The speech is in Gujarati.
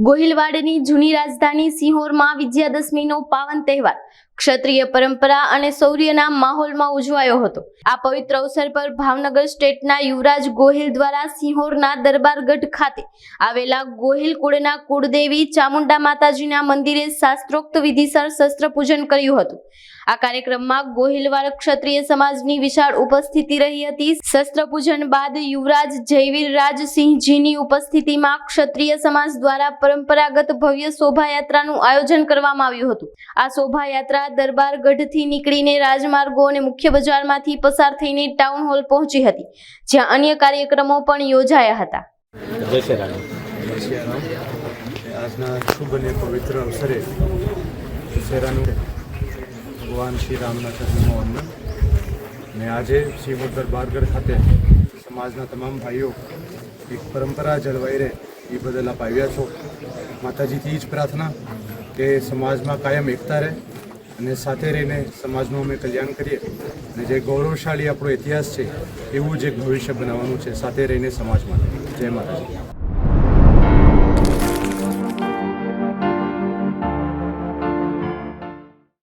ગોહિલવાડની જૂની રાજધાની સિંહોરમાં વિજયાદશમીનો પાવન તહેવાર. ક્ષત્રિય પરંપરા અને શૌર્યના માહોલમાં ઉજવાયો હતો. આ પવિત્ર અવસર પર ભાવનગર સ્ટેટના યુવરાજ ગોહિલ દ્વારા સિંહોરના દરબારગઢ ખાતે આવેલા ગોહિલ કુળના કુળદેવી ચામુંડા માતાજીના મંદિરે શાસ્ત્રોક્ત વિધિસર શસ્ત્ર પૂજન કર્યું હતું. આ કાર્યક્રમમાં ગોહિલવાડ ક્ષત્રિય સમાજની વિશાળ ઉપસ્થિતિ રહી હતી. શસ્ત્ર પૂજન બાદ યુવરાજ જયવીર રાજસિંહજીની ઉપસ્થિતિમાં ક્ષત્રિય સમાજ દ્વારા પરંપરાગત ભવ્ય શોભાયાત્રાનું આયોજન કરવામાં આવ્યું હતું. આ શોભાયાત્રા દરબારગઢથી નીકળીને રાજમાર્ગો અને મુખ્ય બજારમાંથી પસાર થઈને ટાઉન હોલ પહોંચી હતી જ્યાં અન્ય કાર્યક્રમો પણ યોજાયા હતા. આજના શુભ અને પવિત્ર અવસરે દશેરાનું ભગવાન શ્રી રામના ચરણોમાં વંદન. ને આજે શ્રીમદ દરબારગઢ ખાતે સમાજના તમામ ભાઈઓ એક પરંપરા જળવાઈ રહે એ બદલ આપ આવ્યા છો. માતાજીથી જ પ્રાર્થના કે સમાજમાં કાયમ એકતા રહે. અને સાથે રહીને સમાજનું અમે કલ્યાણ કરીએ. અને જે ગૌરવશાળી આપણો ઇતિહાસ છે, એવું જ એક ભવિષ્ય બનાવવાનું છે, સાથે રહીને સમાજ માટે જય માતાજી.